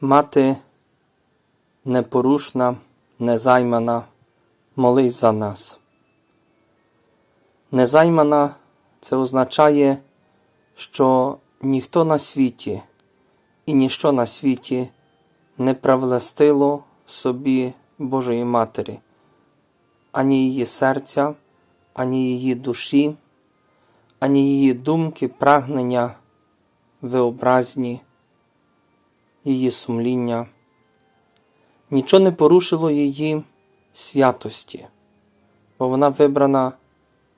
Мати непорушна, незаймана, молись за нас. Незаймана це означає, що ніхто на світі і ніщо на світі не правластило собі Божої Матері, ані її серця, ані її душі, ані її думки, прагнення, виобразні, її сумління. Нічого не порушило її святості, бо вона вибрана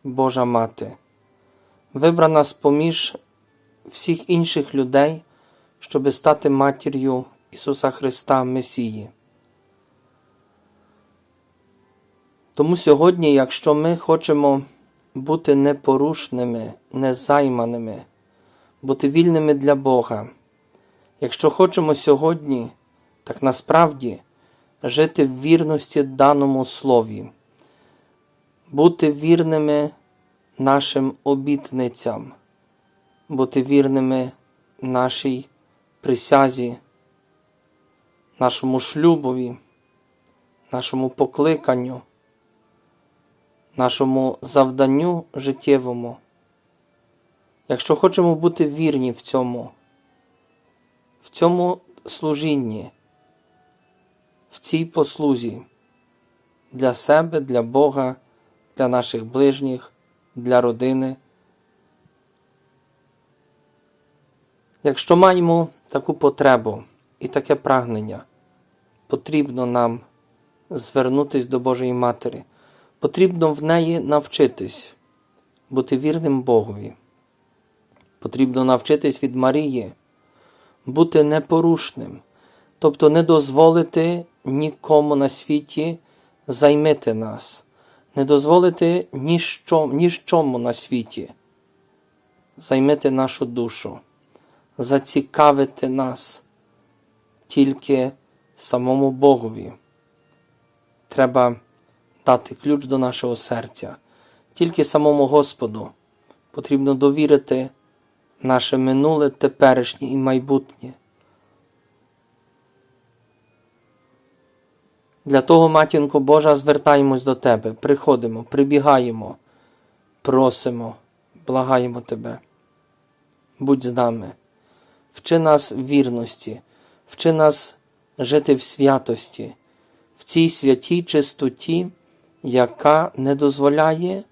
Божа Мати, вибрана з-поміж всіх інших людей, щоби стати матір'ю Ісуса Христа Месії. Тому сьогодні, якщо ми хочемо бути непорушними, незайманими, бути вільними для Бога, якщо хочемо сьогодні, так насправді жити в вірності даному слові, бути вірними нашим обітницям, бути вірними нашій присязі, нашому шлюбові, нашому покликанню, нашому завданню життєвому. Якщо хочемо бути вірні в цьому, в цьому служінні, в цій послузі для себе, для Бога, для наших ближніх, для родини. Якщо маємо таку потребу і таке прагнення, потрібно нам звернутися до Божої Матері, потрібно в неї навчитись бути вірним Богові. Потрібно навчитись від Марії, бути непорушним, тобто не дозволити нікому на світі займити нас, не дозволити ніщо, ніщому на світі займити нашу душу, зацікавити нас тільки самому Богові. Треба дати ключ до нашого серця, тільки самому Господу потрібно довірити наше минуле, теперішнє і майбутнє. Для того, матінко Божа, звертаємось до Тебе, приходимо, прибігаємо, просимо, благаємо Тебе. Будь з нами, вчи нас вірності, вчи нас жити в святості, в цій святій чистоті, яка не дозволяє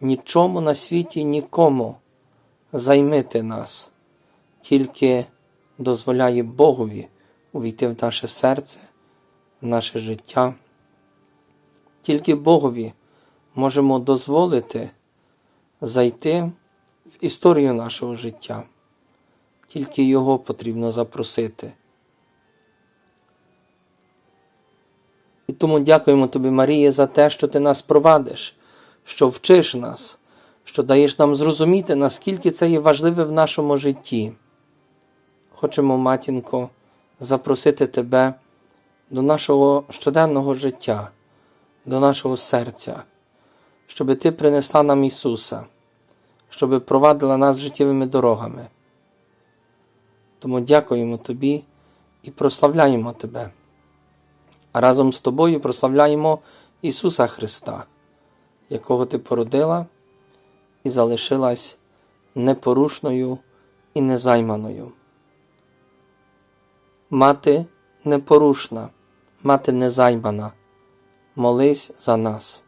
нічому на світі нікому займити нас, тільки дозволяє Богові увійти в наше серце, в наше життя. Тільки Богові можемо дозволити зайти в історію нашого життя. Тільки Його потрібно запросити. І тому дякуємо тобі, Марія, за те, що ти нас провадиш, що вчиш нас, що даєш нам зрозуміти, наскільки це є важливе в нашому житті. Хочемо, матінко, запросити тебе до нашого щоденного життя, до нашого серця, щоби ти принесла нам Ісуса, щоби провадила нас життєвими дорогами. Тому дякуємо Тобі і прославляємо Тебе. А разом з тобою прославляємо Ісуса Христа, якого Ти породила і залишилась непорушною і незайманою. Мати непорушна, мати незаймана, молись за нас.